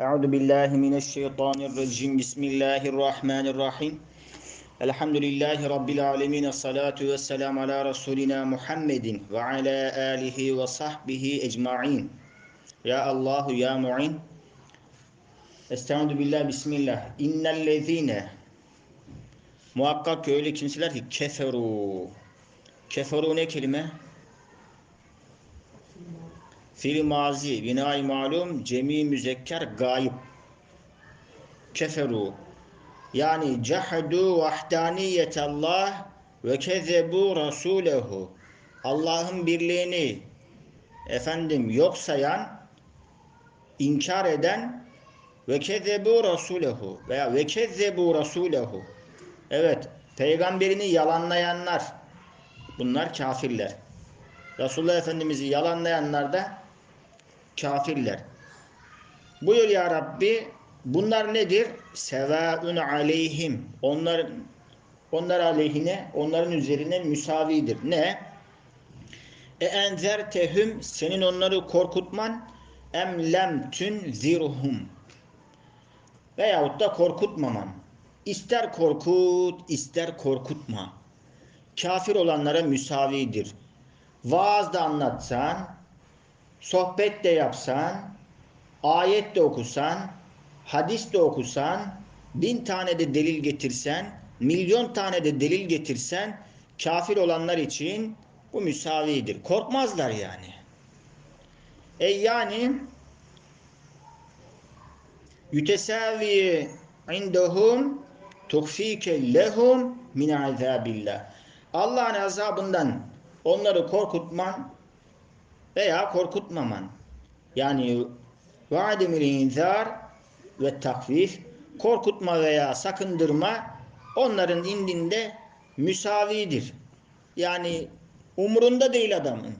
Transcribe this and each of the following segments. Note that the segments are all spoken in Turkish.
أعوذ بالله من الشيطان الرجيم بسم الله الرحمن الرحيم الحمد لله رب العالمين الصلاة والسلام على رسولنا محمد وعلى آله وصحبه أجمعين يا الله يا معين Estaizu billah bismillah. İnnellezine Muhakkak ki öyle kimseler ki keferu. Keferu ne kelime? Fil mazi, binay malum, cemi müzekker, gayb. Keferu. Yani cehadu vahdaniyetallah ve kezebu rasulehu. Allah'ın birliğini efendim yok sayan, inkar eden ve kezebu rasulehu veya ve kezebu rasulehu. Evet, peygamberini yalanlayanlar bunlar kafirler. Resulullah Efendimiz'i yalanlayanlar da kafirler. Buyur ya Rabbi bunlar nedir? Sevaun aleyhim. Onlar onlar aleyhine, onların üzerine müsavidir. Ne? E enzer tehüm senin onları korkutman em lem tunzirhum veyahut da korkutmaman. İster korkut, ister korkutma. Kafir olanlara müsavidir. Vaaz da anlatsan, sohbet de yapsan, ayet de okusan, hadis de okusan, bin tane de delil getirsen, milyon tane de delil getirsen, kafir olanlar için bu müsavidir. Korkmazlar yani. E yani yütesavi indahum tuhfike lehum min azabillah. Allah'ın azabından onları korkutman veya korkutmaman. Yani vaademil inzar ve takvif korkutma veya sakındırma onların indinde müsavidir. Yani umurunda değil adamın.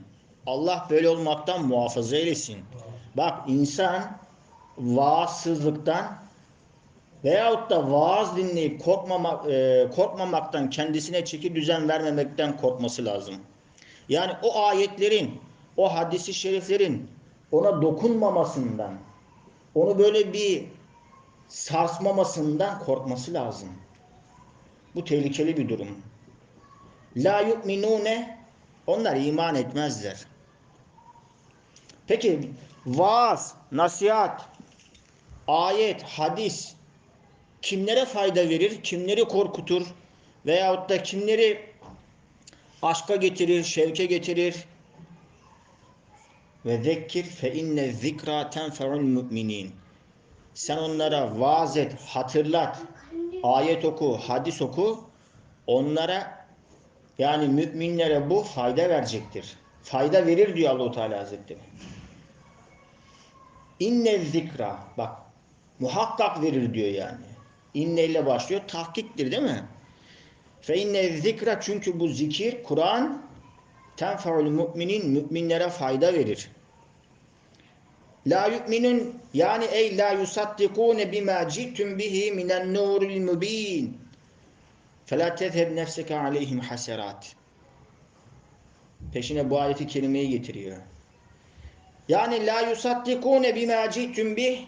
Allah böyle olmaktan muhafaza eylesin. Bak insan vaazsızlıktan veyahut da vaaz dinleyip korkmamak, e, korkmamaktan kendisine çeki düzen vermemekten korkması lazım. Yani o ayetlerin, o hadisi şeriflerin ona dokunmamasından, onu böyle bir sarsmamasından korkması lazım. Bu tehlikeli bir durum. La yu'minune onlar iman etmezler. Peki vaaz, nasihat, ayet, hadis kimlere fayda verir, kimleri korkutur veyahut da kimleri aşka getirir, şevke getirir. Ve zekkir fe inne zikra tenfe'ul müminin. Sen onlara vaaz et, hatırlat, ayet oku, hadis oku. Onlara yani müminlere bu fayda verecektir. Fayda verir diyor Allahu Teala Hazretleri. İnne zikra bak muhakkak verir diyor yani. İnne ile başlıyor. Tahkiktir değil mi? Fe inne zikra çünkü bu zikir Kur'an tenfe'ul müminin müminlere fayda verir. La yu'minun yani ey la yusaddikune bima citum bihi minen nuril mubin. Fela tezheb nefseke aleyhim haserat. Peşine bu ayeti kelimeyi getiriyor. Yani la yusaddikune bima citum bih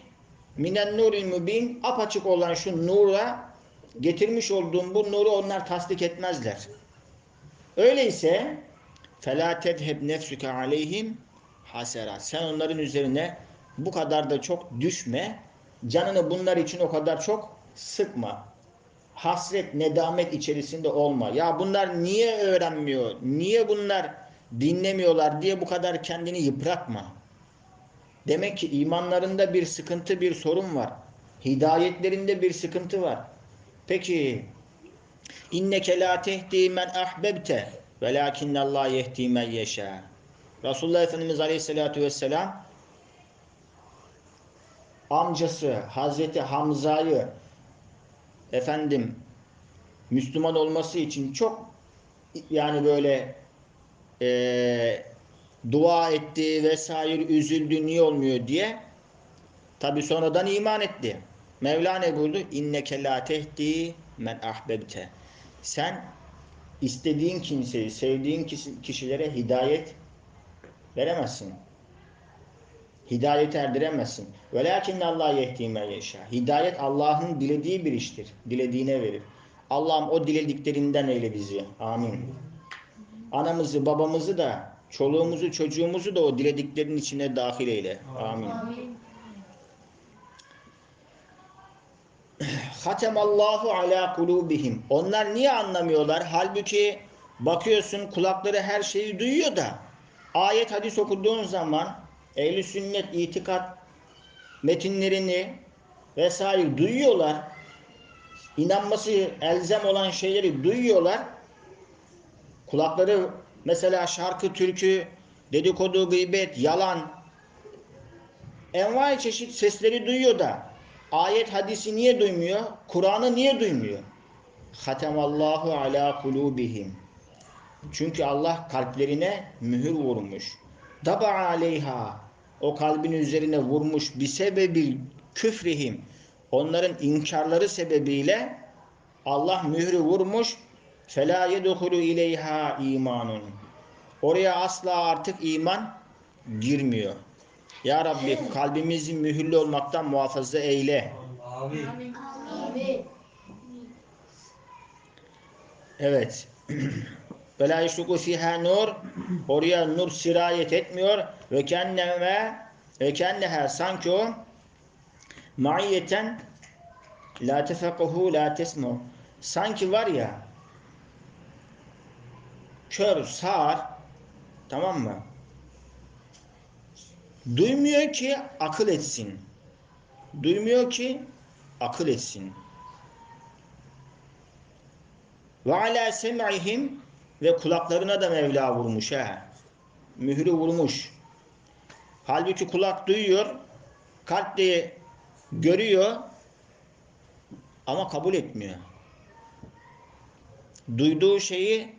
minen nuril mubin apaçık olan şu nura getirmiş olduğum bu nuru onlar tasdik etmezler. Öyleyse فَلَا تَذْهَبْ نَفْسُكَ عَلَيْهِمْ haserat. Sen onların üzerine bu kadar da çok düşme. Canını bunlar için o kadar çok sıkma. Hasret, nedamet içerisinde olma. Ya bunlar niye öğrenmiyor? Niye bunlar dinlemiyorlar diye bu kadar kendini yıpratma. Demek ki imanlarında bir sıkıntı, bir sorun var. Hidayetlerinde bir sıkıntı var. Peki inneke la tehdi men ahbebte velakinne Allah yehdi men yeşâ. Resulullah Efendimiz Aleyhisselatü Vesselam amcası Hazreti Hamza'yı efendim Müslüman olması için çok yani böyle e, dua etti vesaire üzüldü niye olmuyor diye tabi sonradan iman etti. Mevla ne buyurdu? İnneke la tehdi men ahbebte. Sen istediğin kimseyi, sevdiğin kişilere hidayet veremezsin. Hidayet erdiremezsin. Velakin Allah yehdime yaşa. Hidayet Allah'ın dilediği bir iştir. Dilediğine verir. Allah'ım o dilediklerinden eyle bizi. Amin. Anamızı, babamızı da, çoluğumuzu, çocuğumuzu da o dilediklerin içine dahil eyle. Amin. Hatemallahu ala kulubihim. Onlar niye anlamıyorlar? Halbuki bakıyorsun kulakları her şeyi duyuyor da ayet hadis okuduğun zaman ehli sünnet itikat metinlerini vesaire duyuyorlar. İnanması elzem olan şeyleri duyuyorlar. Kulakları mesela şarkı, türkü, dedikodu, gıybet, yalan envai çeşit sesleri duyuyor da ayet hadisi niye duymuyor? Kur'an'ı niye duymuyor? Hatemallahu ala kulubihim. Çünkü Allah kalplerine mühür vurmuş. Daba aleyha. O kalbin üzerine vurmuş bir sebebi küfrihim. Onların inkarları sebebiyle Allah mührü vurmuş. Fela yedhulu ileyha imanun. Oraya asla artık iman girmiyor. Ya Rabbi kalbimizi mühürlü olmaktan muhafaza eyle. Evet. Ve la yeşluku fiha nur. Oraya nur sirayet etmiyor. Ve kenneme ve kenneha sanki o maiyeten la tefekuhu la tesmu. Sanki var ya kör, sağır tamam mı? Duymuyor ki akıl etsin. Duymuyor ki akıl etsin. Ve ala sem'ihim ve kulaklarına da Mevla vurmuş ha. Mührü vurmuş. Halbuki kulak duyuyor, kalp de görüyor ama kabul etmiyor. Duyduğu şeyi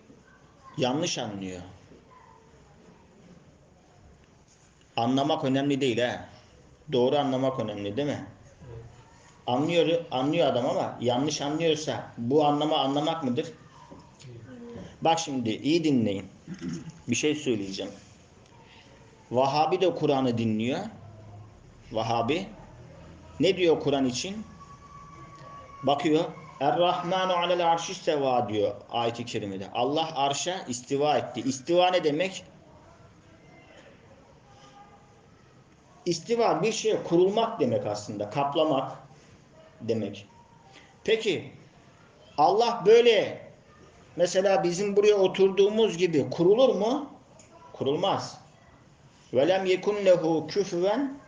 yanlış anlıyor. Anlamak önemli değil ha. Doğru anlamak önemli değil mi? Anlıyor, anlıyor adam ama yanlış anlıyorsa bu anlama anlamak mıdır? Bak şimdi iyi dinleyin. Bir şey söyleyeceğim. Vahabi de Kur'an'ı dinliyor. Vahabi. Ne diyor Kur'an için? Bakıyor. Er-Rahmanu alel arşi isteva diyor ayet-i kerimede. Allah arşa istiva etti. İstiva ne demek? İstiva bir şeye kurulmak demek aslında. Kaplamak demek. Peki Allah böyle mesela bizim buraya oturduğumuz gibi kurulur mu? Kurulmaz. Velem yekun lehu küfüven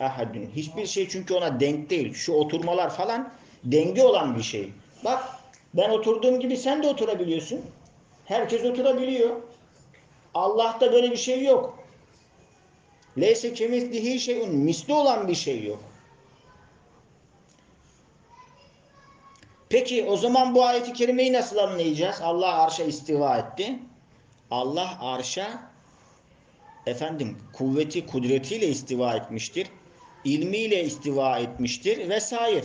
ahadun. Hiçbir şey çünkü ona denk değil. Şu oturmalar falan denge olan bir şey. Bak ben oturduğum gibi sen de oturabiliyorsun. Herkes oturabiliyor. Allah'ta böyle bir şey yok. Leyse kemislihi şeyun. Misli olan bir şey yok. Peki o zaman bu ayeti kerimeyi nasıl anlayacağız? Allah arşa istiva etti. Allah arşa efendim kuvveti kudretiyle istiva etmiştir. ilmiyle istiva etmiştir vesaire.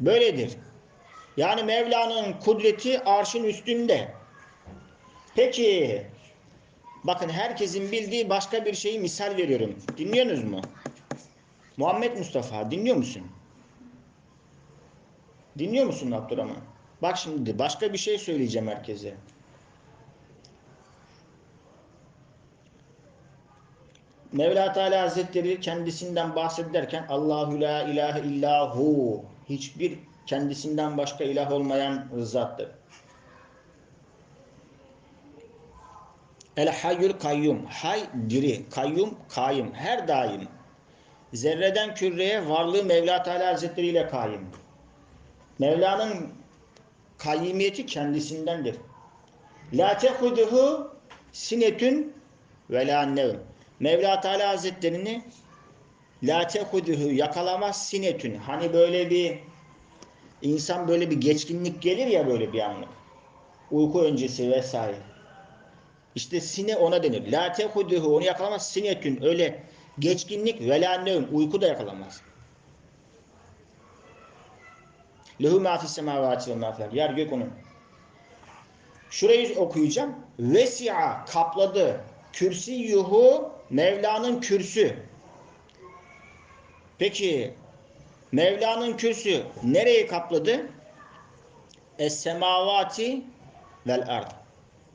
Böyledir. Yani Mevla'nın kudreti arşın üstünde. Peki bakın herkesin bildiği başka bir şeyi misal veriyorum. Dinliyorsunuz mu? Muhammed Mustafa dinliyor musun? Dinliyor musun Abdurrahman? Bak şimdi başka bir şey söyleyeceğim herkese. Mevla Teala Hazretleri kendisinden bahsederken Allahu la ilahe illahu hiçbir kendisinden başka ilah olmayan zattır. El hayyul kayyum. Hay diri, kayyum kayyum. Her daim. Zerreden küreye varlığı Mevla Teala Hazretleri ile kayyum. Mevla'nın kayyumiyeti kendisindendir. La tehuduhu sinetün ve la nevm. Mevla Teala Hazretlerini la tehuduhu yakalamaz sinetün. Hani böyle bir insan böyle bir geçkinlik gelir ya böyle bir anlık. Uyku öncesi vesaire. İşte sine ona denir. La tehuduhu onu yakalamaz sinetün. Öyle geçkinlik ve la nevm. Uyku da yakalamaz. Lehu ma fis semavati ve ma fil Yer gök onun. Şurayı okuyacağım. Vesi'a kapladı. Kürsiyuhu Mevla'nın kürsü. Peki Mevla'nın kürsü nereyi kapladı? Es-semavati vel ard.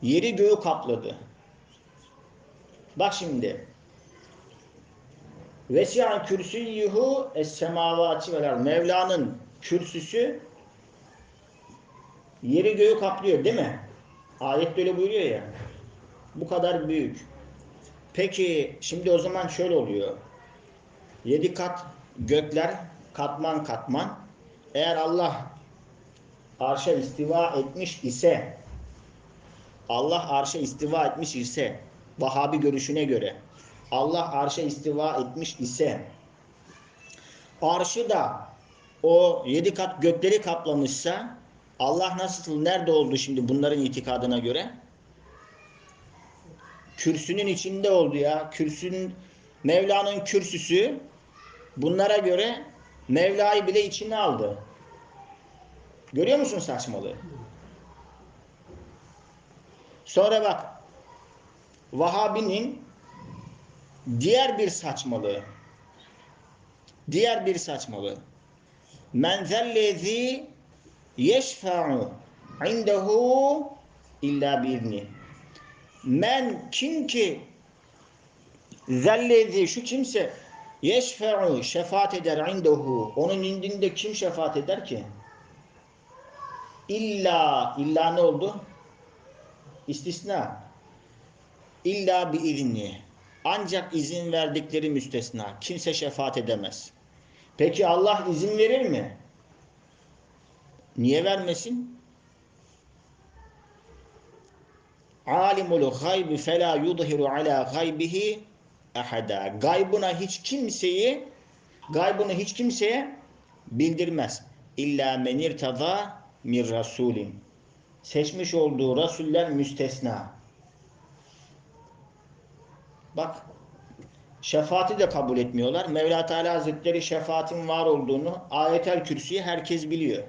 Yeri göğü kapladı. Bak şimdi. Vesi'an kürsüyyuhu es-semavati vel ard. Mevla'nın kürsüsü yeri göğü kaplıyor değil mi? Ayet öyle buyuruyor ya. Bu kadar büyük. Peki şimdi o zaman şöyle oluyor. Yedi kat gökler katman katman. Eğer Allah arşa istiva etmiş ise Allah arşa istiva etmiş ise Vahabi görüşüne göre Allah arşa istiva etmiş ise arşı da o yedi kat gökleri kaplamışsa Allah nasıl nerede oldu şimdi bunların itikadına göre? Kürsünün içinde oldu ya. Kürsünün Mevla'nın kürsüsü bunlara göre Mevla'yı bile içine aldı. Görüyor musun saçmalığı? Sonra bak Vahabi'nin diğer bir saçmalığı diğer bir saçmalığı. Men zellezi yeşfa'u indehu illa biizni men kim ki zellezi şu kimse yeşfe'u şefaat eder indehu onun indinde kim şefaat eder ki? İlla illa ne oldu istisna illa bir izni ancak izin verdikleri müstesna kimse şefaat edemez peki Allah izin verir mi niye vermesin alimul gaybi fela yudhiru ala gaybihi ahada. Gaybına hiç kimseyi gaybını hiç kimseye bildirmez. İlla men irtada min rasulin. Seçmiş olduğu rasuller müstesna. Bak şefaati de kabul etmiyorlar. Mevla Teala Hazretleri şefaatin var olduğunu ayetel kürsüyü herkes biliyor.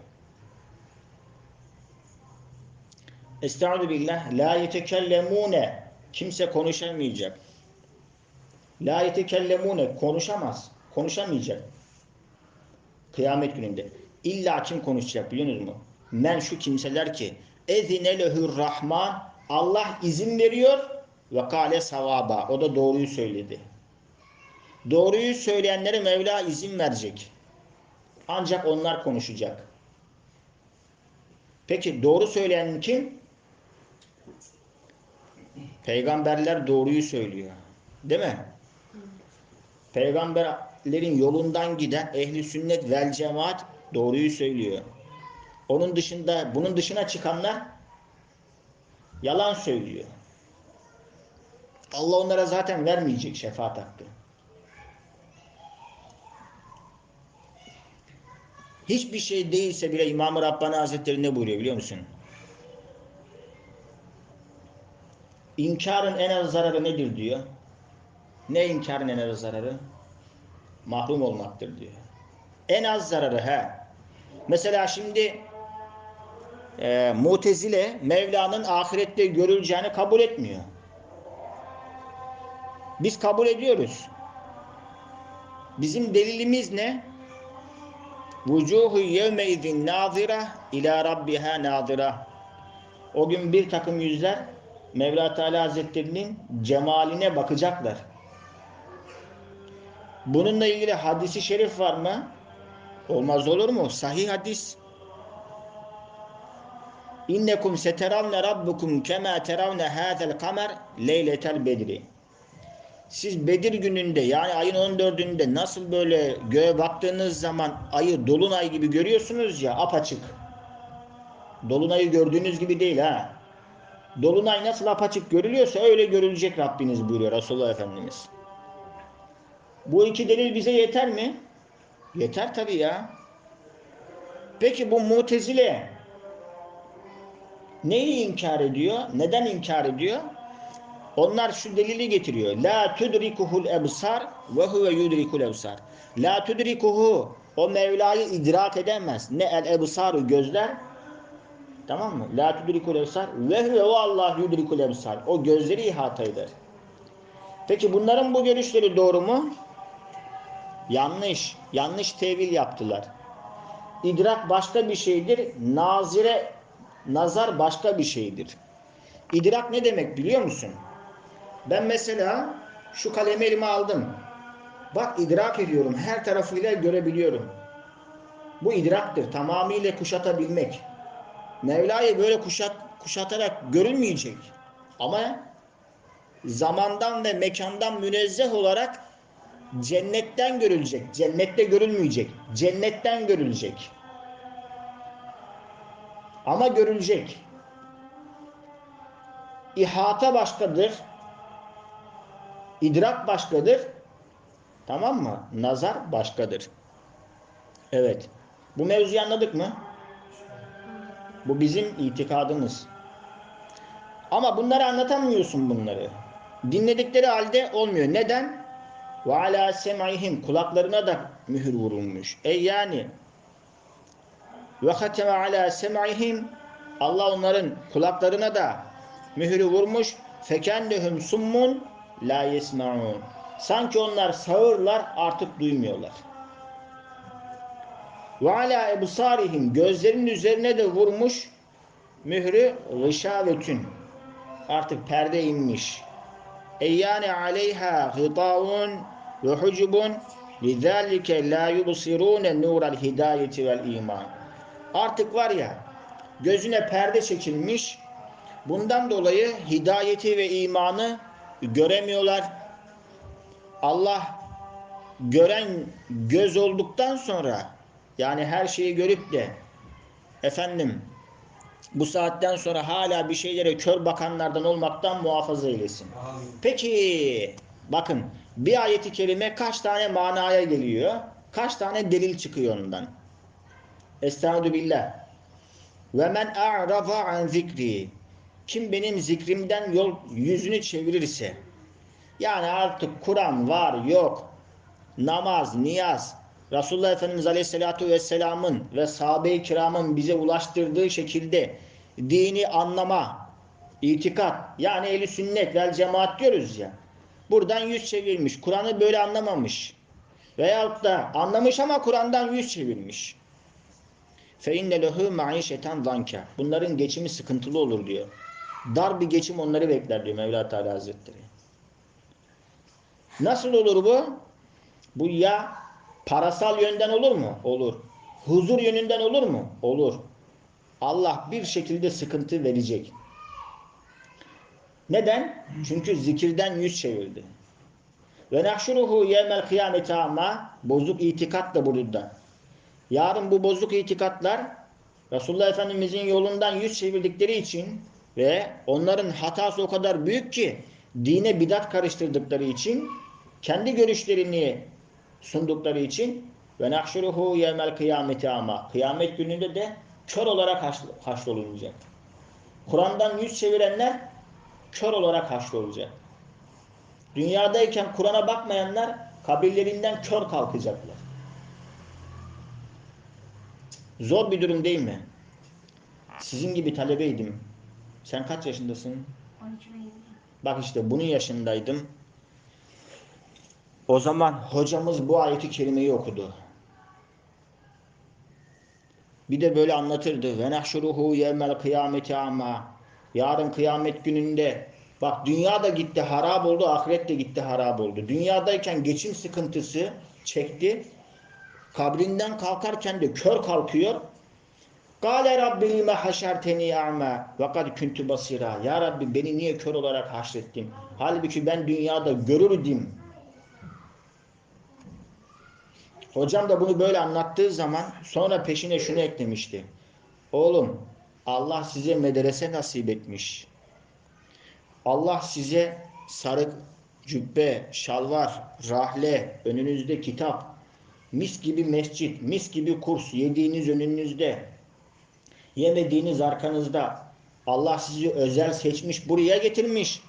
Estaizu billah la yetekellemune kimse konuşamayacak. La yetekellemune konuşamaz. Konuşamayacak. Kıyamet gününde. İlla kim konuşacak biliyor musunuz mu? Men şu kimseler ki ezine lehur rahman Allah izin veriyor ve kale savaba. O da doğruyu söyledi. Doğruyu söyleyenlere Mevla izin verecek. Ancak onlar konuşacak. Peki doğru söyleyen kim? Peygamberler doğruyu söylüyor. Değil mi? Peygamberlerin yolundan giden ehli sünnet vel cemaat doğruyu söylüyor. Onun dışında bunun dışına çıkanlar yalan söylüyor. Allah onlara zaten vermeyecek şefaat hakkı. Hiçbir şey değilse bile İmam-ı Rabbani Hazretleri ne buyuruyor biliyor musun? İnkarın en az zararı nedir diyor. Ne inkarın en az zararı? Mahrum olmaktır diyor. En az zararı he. Mesela şimdi e, Mutezile Mevla'nın ahirette görüleceğini kabul etmiyor. Biz kabul ediyoruz. Bizim delilimiz ne? Vucuhu yevme izin nazira ila rabbiha nazira. O gün bir takım yüzler Mevla Teala Hazretlerinin cemaline bakacaklar. Bununla ilgili hadisi şerif var mı? Olmaz olur mu? Sahih hadis. İnnekum seteravne rabbukum kema teravne hâzel kamer leyletel bedri. Siz Bedir gününde yani ayın 14'ünde nasıl böyle göğe baktığınız zaman ayı dolunay gibi görüyorsunuz ya apaçık. Dolunayı gördüğünüz gibi değil ha. Dolunay nasıl apaçık görülüyorsa öyle görülecek Rabbiniz buyuruyor Resulullah Efendimiz. Bu iki delil bize yeter mi? Yeter tabii ya. Peki bu mutezile neyi inkar ediyor? Neden inkar ediyor? Onlar şu delili getiriyor. La tudrikuhul ebsar ve huve yudrikul ebsar. La tudrikuhu o Mevla'yı idrak edemez. Ne el ebsaru gözler Tamam mı? La tudrikul ebsar ve huve o Allah yudrikul ebsar. O gözleri ihata. Peki bunların bu görüşleri doğru mu? Yanlış. Yanlış tevil yaptılar. İdrak başka bir şeydir. Nazire nazar başka bir şeydir. İdrak ne demek biliyor musun? Ben mesela şu kalemi elime aldım. Bak idrak ediyorum. Her tarafıyla görebiliyorum. Bu idraktır. Tamamıyla kuşatabilmek. Mevla'yı böyle kuşat, kuşatarak görülmeyecek. Ama zamandan ve mekandan münezzeh olarak cennetten görülecek. Cennette görülmeyecek. Cennetten görülecek. Ama görülecek. İhata başkadır. İdrak başkadır. Tamam mı? Nazar başkadır. Evet. Bu mevzuyu anladık mı? Bu bizim itikadımız. Ama bunları anlatamıyorsun bunları. Dinledikleri halde olmuyor. Neden? Ve ala sem'ihim kulaklarına da mühür vurulmuş. E yani ve hateme ala sem'ihim Allah onların kulaklarına da mühürü vurmuş. Fekendehum summun la yesmaun. Sanki onlar sağırlar artık duymuyorlar. Ve ala ebsarihim gözlerinin üzerine de vurmuş mührü gışavetün. Artık perde inmiş. Eyyâne aleyha gıtâun ve hucubun lidâlike lâ yubsirûne nûral hidâyeti vel iman. Artık var ya gözüne perde çekilmiş. Bundan dolayı hidayeti ve imanı göremiyorlar. Allah gören göz olduktan sonra yani her şeyi görüp de efendim bu saatten sonra hala bir şeylere kör bakanlardan olmaktan muhafaza eylesin. Peki bakın bir ayeti kerime kaç tane manaya geliyor? Kaç tane delil çıkıyor ondan? Estaizu billah. Ve men a'rada an zikri. Kim benim zikrimden yol yüzünü çevirirse yani artık Kur'an var yok namaz, niyaz Resulullah Efendimiz Aleyhisselatü Vesselam'ın ve sahabe-i kiramın bize ulaştırdığı şekilde dini anlama, itikat yani eli sünnet vel cemaat diyoruz ya. Buradan yüz çevirmiş. Kur'an'ı böyle anlamamış. Veyahut da anlamış ama Kur'an'dan yüz çevirmiş. İnne lehu maişeten danka. Bunların geçimi sıkıntılı olur diyor. Dar bir geçim onları bekler diyor Mevla Teala Hazretleri. Nasıl olur bu? Bu ya parasal yönden olur mu? Olur. Huzur yönünden olur mu? Olur. Allah bir şekilde sıkıntı verecek. Neden? Çünkü zikirden yüz çevirdi. Ve nahşuruhu yevmel kıyameti ama bozuk itikat da burada. Yarın bu bozuk itikatlar Resulullah Efendimizin yolundan yüz çevirdikleri için ve onların hatası o kadar büyük ki dine bidat karıştırdıkları için kendi görüşlerini sundukları için ve nahşuruhu yevmel kıyameti ama kıyamet gününde de kör olarak haşrolunacak. Kur'an'dan yüz çevirenler kör olarak haşrolacak. Dünyadayken Kur'an'a bakmayanlar kabirlerinden kör kalkacaklar. Zor bir durum değil mi? Sizin gibi talebeydim. Sen kaç yaşındasın? 12 ve 7. Bak işte bunun yaşındaydım. O zaman hocamız bu ayeti kerimeyi okudu. Bir de böyle anlatırdı. Ve nahşuruhu yevmel kıyameti ama. Yarın kıyamet gününde bak dünya da gitti harap oldu, ahiret de gitti harap oldu. Dünyadayken geçim sıkıntısı çekti. Kabrinden kalkarken de kör kalkıyor. Kale Rabbi haşerteni a'ma ve kad kuntu basira. Ya Rabbi beni niye kör olarak haşrettin? Halbuki ben dünyada görürdüm. Hocam da bunu böyle anlattığı zaman sonra peşine şunu eklemişti. Oğlum Allah size medrese nasip etmiş. Allah size sarık, cübbe, şalvar, rahle, önünüzde kitap, mis gibi mescit, mis gibi kurs, yediğiniz önünüzde, yemediğiniz arkanızda. Allah sizi özel seçmiş, buraya getirmiş.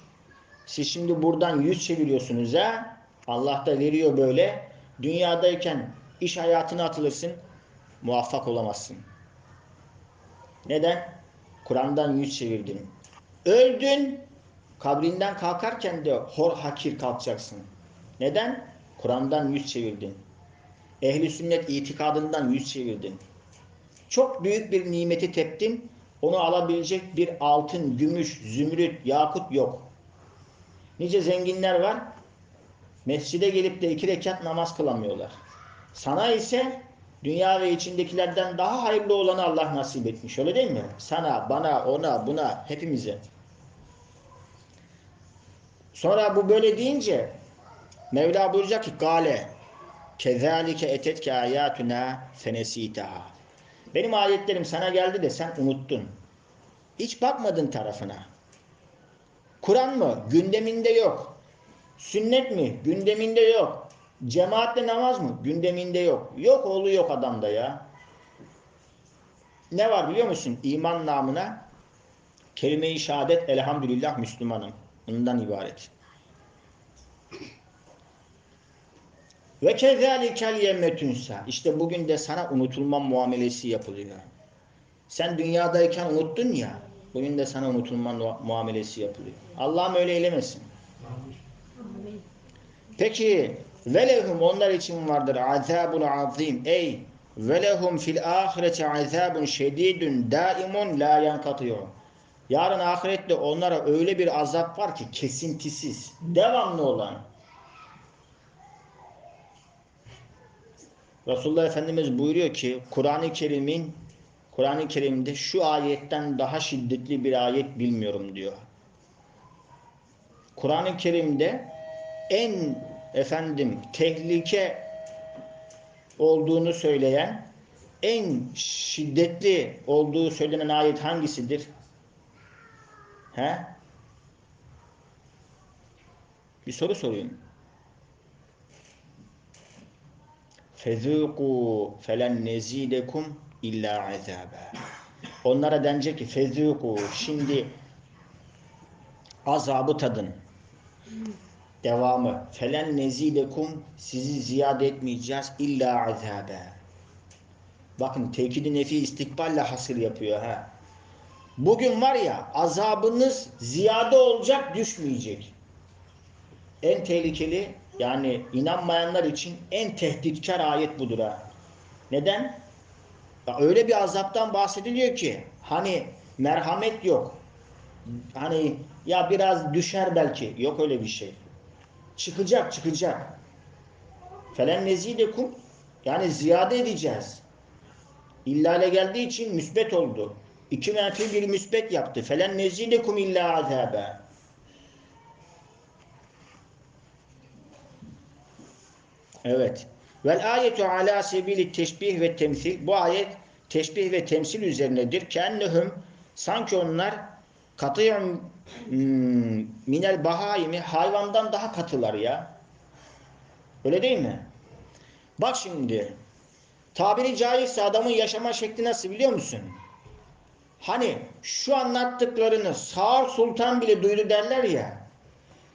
Siz şimdi buradan yüz çeviriyorsunuz ha. Allah da veriyor böyle. Dünyadayken iş hayatına atılırsın, muvaffak olamazsın. Neden? Kur'an'dan yüz çevirdin. Öldün, kabrinden kalkarken de hor hakir kalkacaksın. Neden? Kur'an'dan yüz çevirdin. Ehli sünnet itikadından yüz çevirdin. Çok büyük bir nimeti teptin. Onu alabilecek bir altın, gümüş, zümrüt, yakut yok. Nice zenginler var. Mescide gelip de iki rekat namaz kılamıyorlar. Sana ise dünya ve içindekilerden daha hayırlı olanı Allah nasip etmiş. Öyle değil mi? Sana, bana, ona, buna, hepimize. Sonra bu böyle deyince Mevla buyuracak ki Gale kezalike etetke ayatuna fenesitaha Benim ayetlerim sana geldi de sen unuttun. Hiç bakmadın tarafına. Kur'an mı? Gündeminde yok. Sünnet mi? Gündeminde yok. Cemaatle namaz mı? Gündeminde yok. Yok oğlu yok adamda ya. Ne var biliyor musun? İman namına kelime-i şehadet elhamdülillah Müslümanım. Bundan ibaret. Ve kezalikel yemmetünsa. İşte bugün de sana unutulma muamelesi yapılıyor. Sen dünyadayken unuttun ya. Bugün de sana unutulma muamelesi yapılıyor. Allah'ım öyle eylemesin. Peki velehum onlar için vardır azabun azim. Ey velehum fil ahireti azabun şedidun daimun la yankatıyor. Yarın ahirette onlara öyle bir azap var ki kesintisiz, devamlı olan. Resulullah Efendimiz buyuruyor ki Kur'an-ı Kerim'in Kur'an-ı Kerim'de şu ayetten daha şiddetli bir ayet bilmiyorum diyor. Kur'an-ı Kerim'de en efendim tehlike olduğunu söyleyen en şiddetli olduğu söylenen ayet hangisidir? He? Bir soru sorayım. Fezûkû felen nezidekum illa azâbe. Onlara denecek ki fezûkû şimdi azabı tadın. Devamı. Felen nezidekum sizi ziyade etmeyeceğiz illa azâbe. Bakın tekidi nefi istikballe hasır yapıyor ha. Bugün var ya azabınız ziyade olacak düşmeyecek. En tehlikeli yani inanmayanlar için en tehditkar ayet budur ha. Neden? Ya öyle bir azaptan bahsediliyor ki hani merhamet yok. Hani ya biraz düşer belki. Yok öyle bir şey. Çıkacak çıkacak. Felen nezidekum yani ziyade edeceğiz. İllale geldiği için müsbet oldu. İki menfi bir müsbet yaptı. Felen nezidekum illa azabe. Evet. Vel ayetu ala sebili teşbih ve temsil. Bu ayet teşbih ve temsil üzerinedir. Kennehum sanki onlar katıyum hmm, minel bahaimi hayvandan daha katılar ya. Öyle değil mi? Bak şimdi tabiri caizse adamın yaşama şekli nasıl biliyor musun? Hani şu anlattıklarını Sağır Sultan bile duydu derler ya.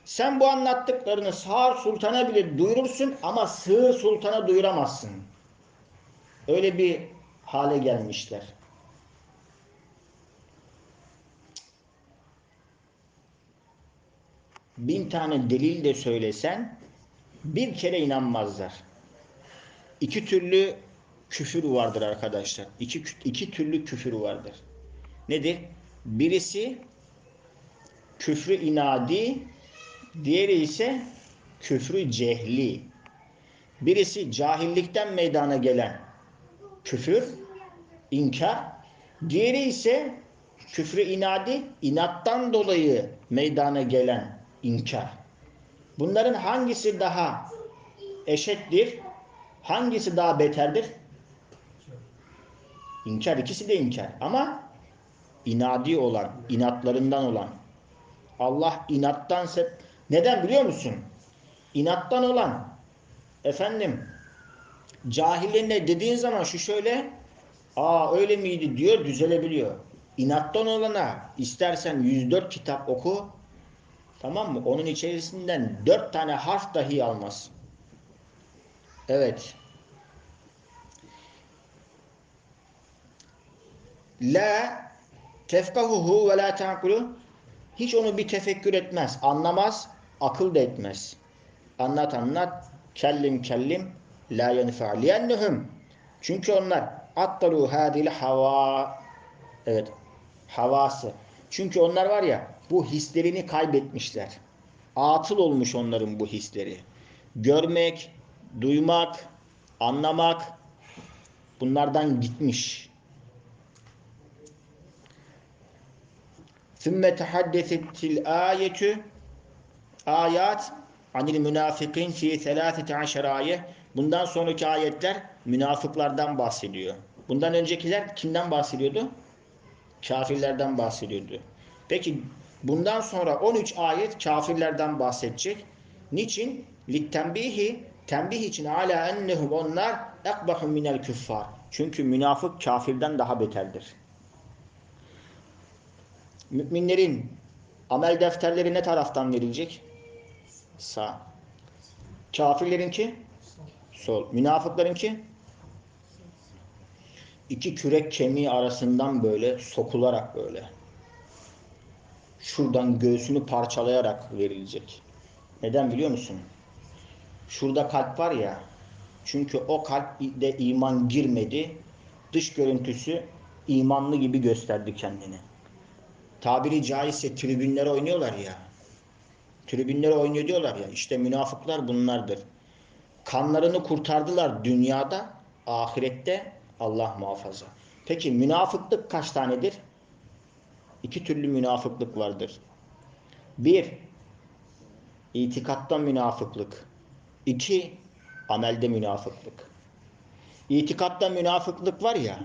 Sen bu anlattıklarını Sağır Sultan'a bile duyurursun ama Sığır Sultan'a duyuramazsın. Öyle bir hale gelmişler. Bin tane delil de söylesen bir kere inanmazlar. İki türlü küfür vardır arkadaşlar. İki, iki türlü küfür vardır. Nedir? Birisi küfrü inadi, diğeri ise küfrü cehli. Birisi cahillikten meydana gelen küfür, inkar. Diğeri ise küfrü inadi, inattan dolayı meydana gelen inkar. Bunların hangisi daha eşittir? Hangisi daha beterdir? İnkar ikisi de inkar ama inadi olan, inatlarından olan. Allah inattan neden biliyor musun? İnattan olan efendim cahillerine dediğin zaman şu şöyle aa öyle miydi diyor düzelebiliyor. İnattan olana istersen 104 kitap oku tamam mı? Onun içerisinden 4 tane harf dahi almaz. Evet. La tefkahuhu ve la ta'kulu hiç onu bir tefekkür etmez, anlamaz, akıl da etmez. Anlat anlat, kellim kellim, la yenfa. Liennehum çünkü onlar attaru hadil hava evet havası. Çünkü onlar var ya bu hislerini kaybetmişler. Atıl olmuş onların bu hisleri. Görmek, duymak, anlamak bunlardan gitmiş. ثُمَّ تَحَدَّثَتِ الْآيَةُ Ayat anil münafikin fi 13 ayet. Bundan sonraki ayetler münafıklardan bahsediyor. Bundan öncekiler kimden bahsediyordu? Kafirlerden bahsediyordu. Peki bundan sonra 13 ayet kafirlerden bahsedecek. Niçin? Littenbihi tembih için ala ennehum onlar ekbahu minel küffar. Çünkü münafık kafirden daha beterdir. Müminlerin amel defterleri ne taraftan verilecek? Sağ. Kafirlerinki? Sol. Münafıklarınki? İki kürek kemiği arasından böyle sokularak böyle. Şuradan göğsünü parçalayarak verilecek. Neden biliyor musun? Şurada kalp var ya. Çünkü o kalpte iman girmedi. Dış görüntüsü imanlı gibi gösterdi kendini. Tabiri caizse tribünlere oynuyorlar ya. Tribünlere oynuyor diyorlar ya. İşte münafıklar bunlardır. Kanlarını kurtardılar dünyada, ahirette Allah muhafaza. Peki münafıklık kaç tanedir? İki türlü münafıklık vardır. Bir, itikatta münafıklık. İki, amelde münafıklık. İtikatta münafıklık var ya,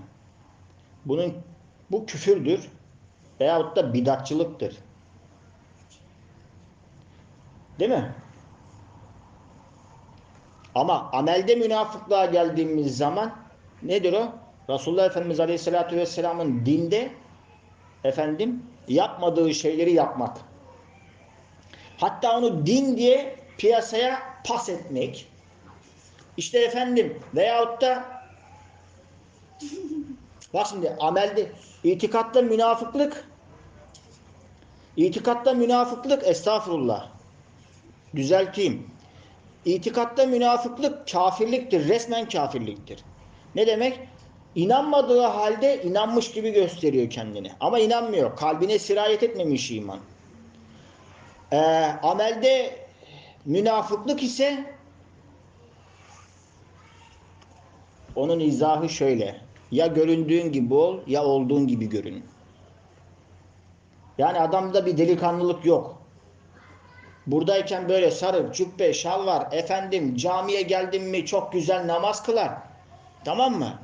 bunun bu küfürdür veyahut da bidatçılıktır. Değil mi? Ama amelde münafıklığa geldiğimiz zaman nedir o? Resulullah Efendimiz Aleyhisselatü Vesselam'ın dinde efendim yapmadığı şeyleri yapmak. Hatta onu din diye piyasaya pas etmek. İşte efendim veyahut da bak şimdi amelde itikatta münafıklık itikatta münafıklık estağfurullah düzelteyim. İtikatta münafıklık kafirliktir. Resmen kafirliktir. Ne demek? İnanmadığı halde inanmış gibi gösteriyor kendini. Ama inanmıyor. Kalbine sirayet etmemiş iman. Ee, amelde münafıklık ise onun izahı şöyle. Ya göründüğün gibi ol ya olduğun gibi görün. Yani adamda bir delikanlılık yok. Buradayken böyle sarıp cübbe, şal var. Efendim camiye geldim mi çok güzel namaz kılar. Tamam mı?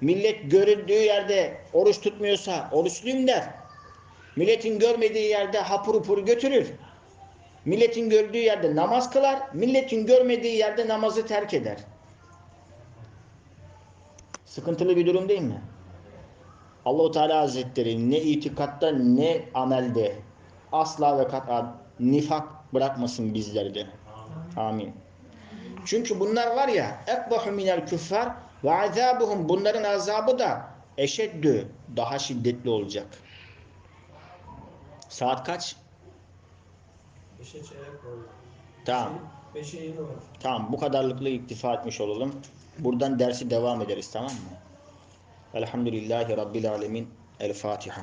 Millet görüldüğü yerde oruç tutmuyorsa oruçluyum der. Milletin görmediği yerde hapur hupur götürür. Milletin gördüğü yerde namaz kılar. Milletin görmediği yerde namazı terk eder. Sıkıntılı bir durum değil mi? Allahu Teala Hazretleri ne itikatta ne amelde asla ve kat'a nifak bırakmasın bizlerde. Amin. Çünkü bunlar var ya ekbahu minel küffar ve azabuhum bunların azabı da eşeddü daha şiddetli olacak. Saat kaç? Beşe çeyrek var. Tamam. Beşe var. Tamam bu kadarlıkla iktifa etmiş olalım. Buradan dersi devam ederiz tamam mı? Elhamdülillahi Rabbil Alemin. El Fatiha.